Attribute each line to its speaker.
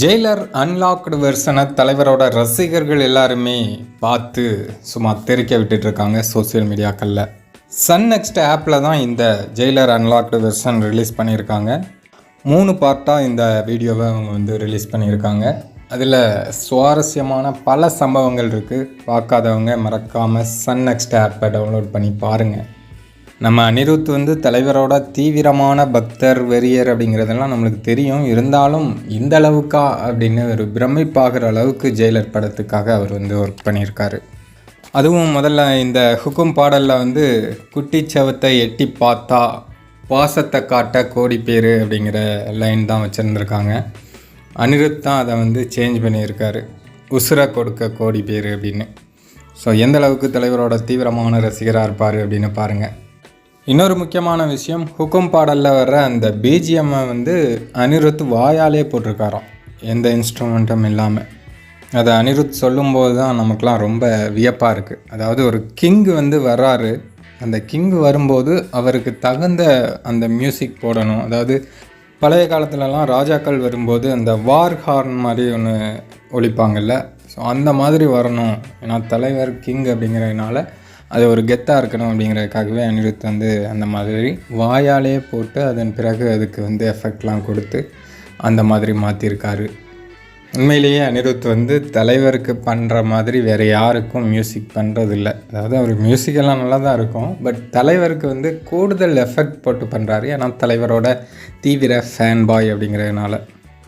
Speaker 1: Jailer unlocked வெர்ஷனை தலைவரோட ரசிகர்கள் எல்லாருமே பார்த்து சும்மா தெறிக்க விட்டுட்டு இருக்காங்க சோஷியல் மீடியாக்களில் சன் நெக்ஸ்ட் ஆப்பில் தான் இந்த ஜெயிலர் அன்லாக்டு வெர்ஷன் ரிலீஸ் பண்ணியிருக்காங்க. மூணு பார்ட்டாக இந்த வீடியோவை அவங்க வந்து ரிலீஸ் பண்ணியிருக்காங்க. அதில் சுவாரஸ்யமான பல சம்பவங்கள் இருக்குது பார்க்காதவங்க மறக்காமல் சன் நெக்ஸ்ட் ஆப்பை டவுன்லோட் பண்ணி பாருங்கள் நம்ம அனிருத் வந்து தலைவரோட தீவிரமான பக்தர் வெறியர் அப்படிங்கிறதெல்லாம் நம்மளுக்கு தெரியும். இருந்தாலும் இந்த அளவுக்கா அப்படின்னு ஒரு பிரமிப்பாகிற அளவுக்கு ஜெயிலர் படத்துக்காக அவர் வந்து ஒர்க் பண்ணியிருக்காரு. அதுவும் முதல்ல இந்த ஹுக்கும் பாடலில் வந்து குட்டி சவத்தை எட்டி பார்த்தா பாசத்தை காட்ட கோடி பேர் அப்படிங்கிற லைன் தான் வச்சுருந்துருக்காங்க. அனிருத் தான் அதை வந்து சேஞ்ச் பண்ணியிருக்காரு. உசுரை கொடுக்க கோடி பேர் அப்படின்னு. ஸோ எந்த அளவுக்கு தலைவரோட தீவிரமான ரசிகராக இருப்பார் அப்படின்னு பாருங்கள் இன்னொரு முக்கியமான விஷயம் ஹுக்கும் பாடலில் வர்ற அந்த பிஜிஎம்மை வந்து அனிருத் வாயாலே போட்டிருக்காராம். எந்த இன்ஸ்ட்ருமெண்ட்டும் இல்லாமல் அதை அனிருத் சொல்லும்போது தான் நமக்குலாம் ரொம்ப வியப்பாக இருக்குது அதாவது ஒரு கிங் வந்து வர்றாரு. அந்த கிங் வரும்போது அவருக்கு தகுந்த அந்த மியூசிக் போடணும். அதாவது பழைய காலத்துலலாம் ராஜாக்கள் வரும்போது அந்த வார் ஹார்ன் மாதிரி ஒன்று ஒழிப்பாங்கல்ல. ஸோ அந்த மாதிரி வரணும். ஏன்னா தலைவர் கிங் அப்படிங்கிறதுனால அது ஒரு கெத்தாக இருக்கணும் அப்படிங்கிறதுக்காகவே அனிருத் வந்து அந்த மாதிரி வாயாலே போட்டு அதன் பிறகு அதுக்கு வந்து எஃபெக்ட்லாம் கொடுத்து அந்த மாதிரி மாற்றிருக்காரு உண்மையிலேயே அனிருத் வந்து தலைவருக்கு பண்ணுற மாதிரி வேறு யாருக்கும் மியூசிக் பண்ணுறதில்ல அதாவது அவர் மியூசிக்கெல்லாம் நல்லா தான் இருக்கும். பட் தலைவருக்கு வந்து கூடுதல் எஃபெக்ட் போட்டு பண்ணுறாரு ஏன்னா தலைவரோட தீவிர ஃபேன் பாய் அப்படிங்கிறதுனால.